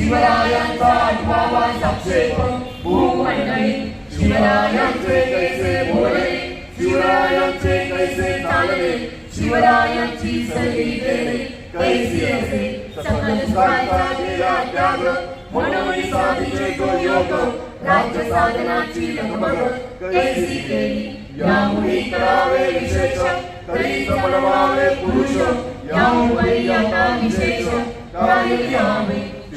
शिवरायांचा आत्मावाचा क्षेप भूमंडळी शिवरायांचे कैसे बोलणे शिवरायांचे कैसे चालणे शिवरायांची सही देणे कैसी असे सकल सुखाचा केला त्याग म्हणून साधीचे तो योग राज्य साधनाची लगबग कैसी केली यामुळे करावे विशेष तरी बनवावे पुरुष यामुळे आता विशेष काय यावे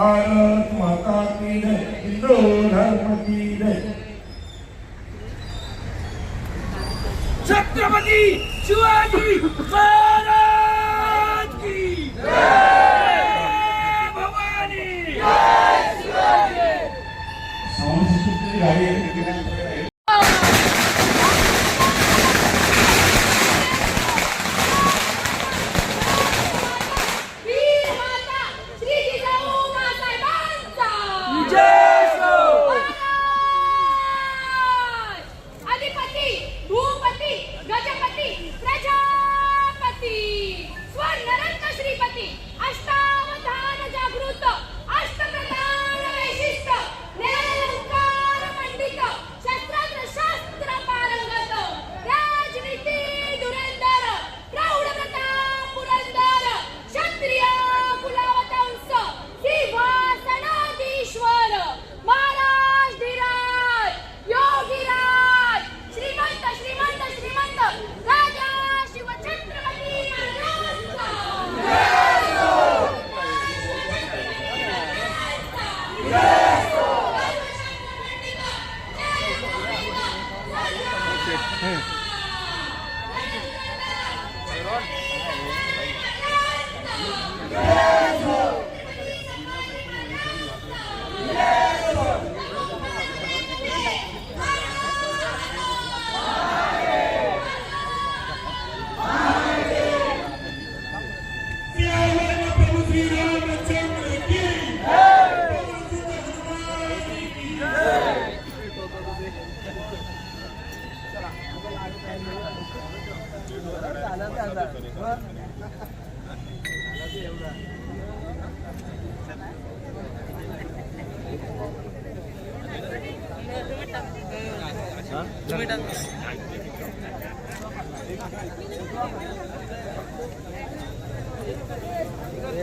भारत माता की जय हिंदू धर्म की जय। छत्रपती शिवाजी महाराज की भवानी। संस्कृती आहे.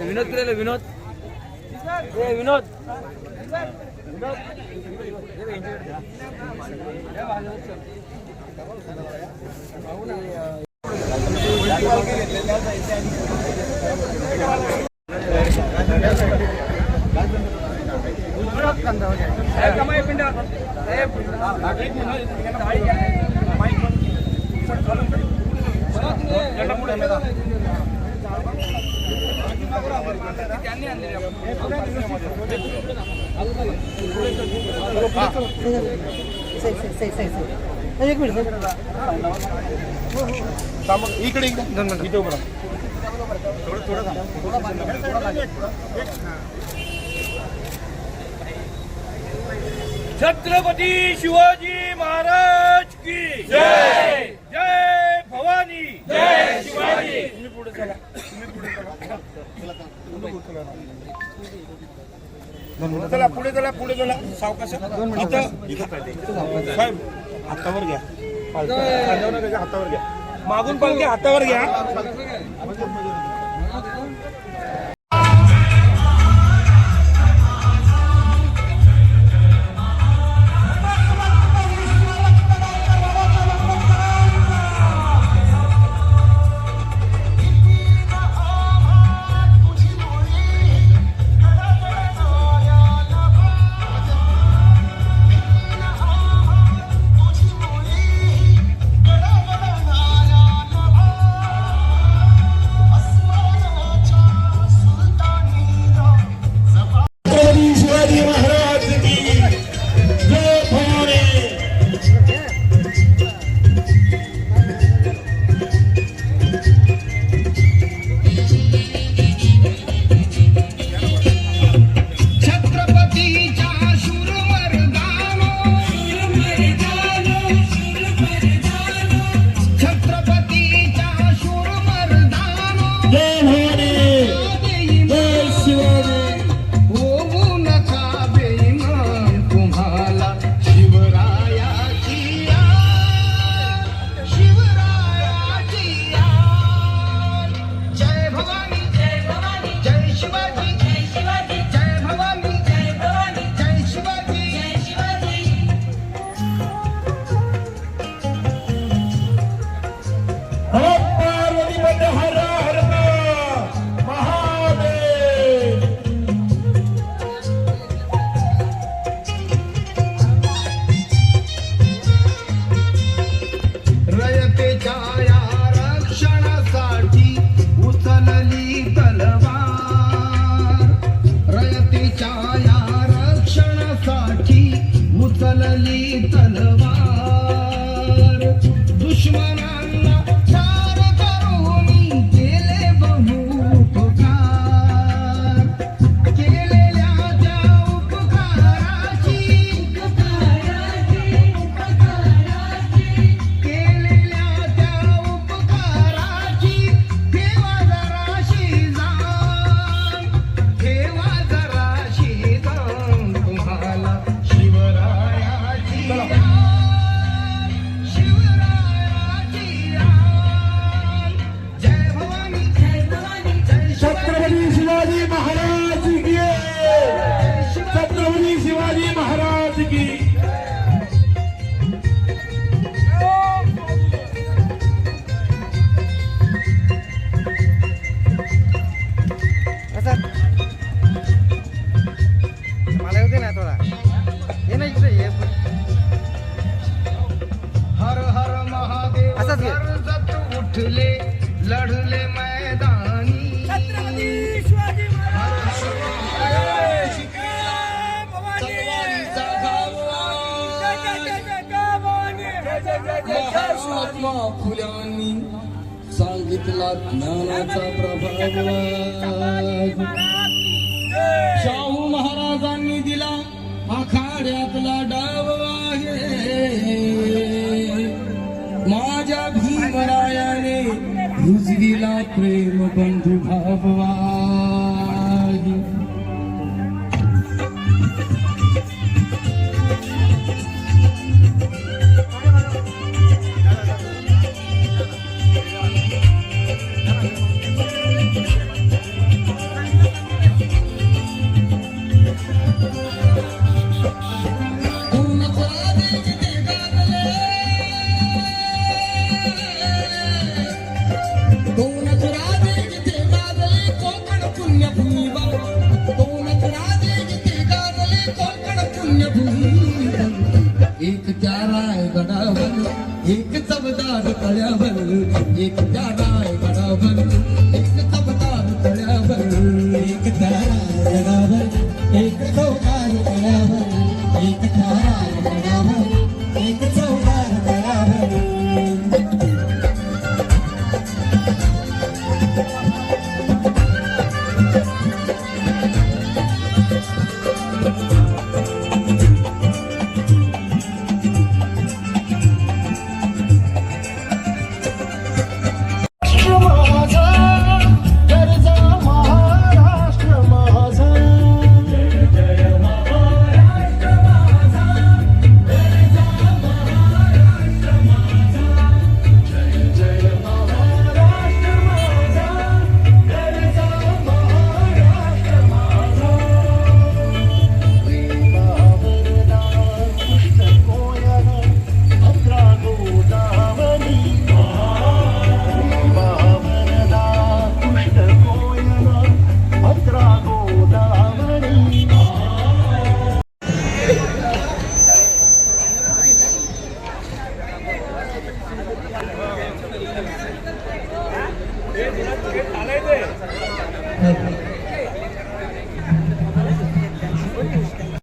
विनोद केलेलं विनोद ए विनोद సరే సరే సరే సరే. एक मिनिट इकडे इकडे. दोन मिनिट. इथे उभं. थोडं. छत्रपती शिवाजी महाराज की जय. जय भवानी. जय शिवाजी तुम्ही पुढे चला. तुम्ही पुढे चला. चला पुढे चला पुढे चला. सावकाश. इथं. इथं साहेब हातावर घ्या पालखी. खांद्यावर घ्या, हातावर घ्या मागून पालखी हातावर घ्या रे తలలి తలవా उठले लढले मैदानी. महात्मा फुल्यांनी सांगितला ज्ञानाचा प्रभाव. शाहू महाराजांनी दिला आखाड्यातला डाव आहे. প্রেম বন্ধু ভাববা एक त्या रायगडावर एक चवदार तळ्यावर एक त्या रायगडावर एक चवदार तळ्यावर एक त्या रायगडावर एक तळ्यावर एक त्या रायगडावर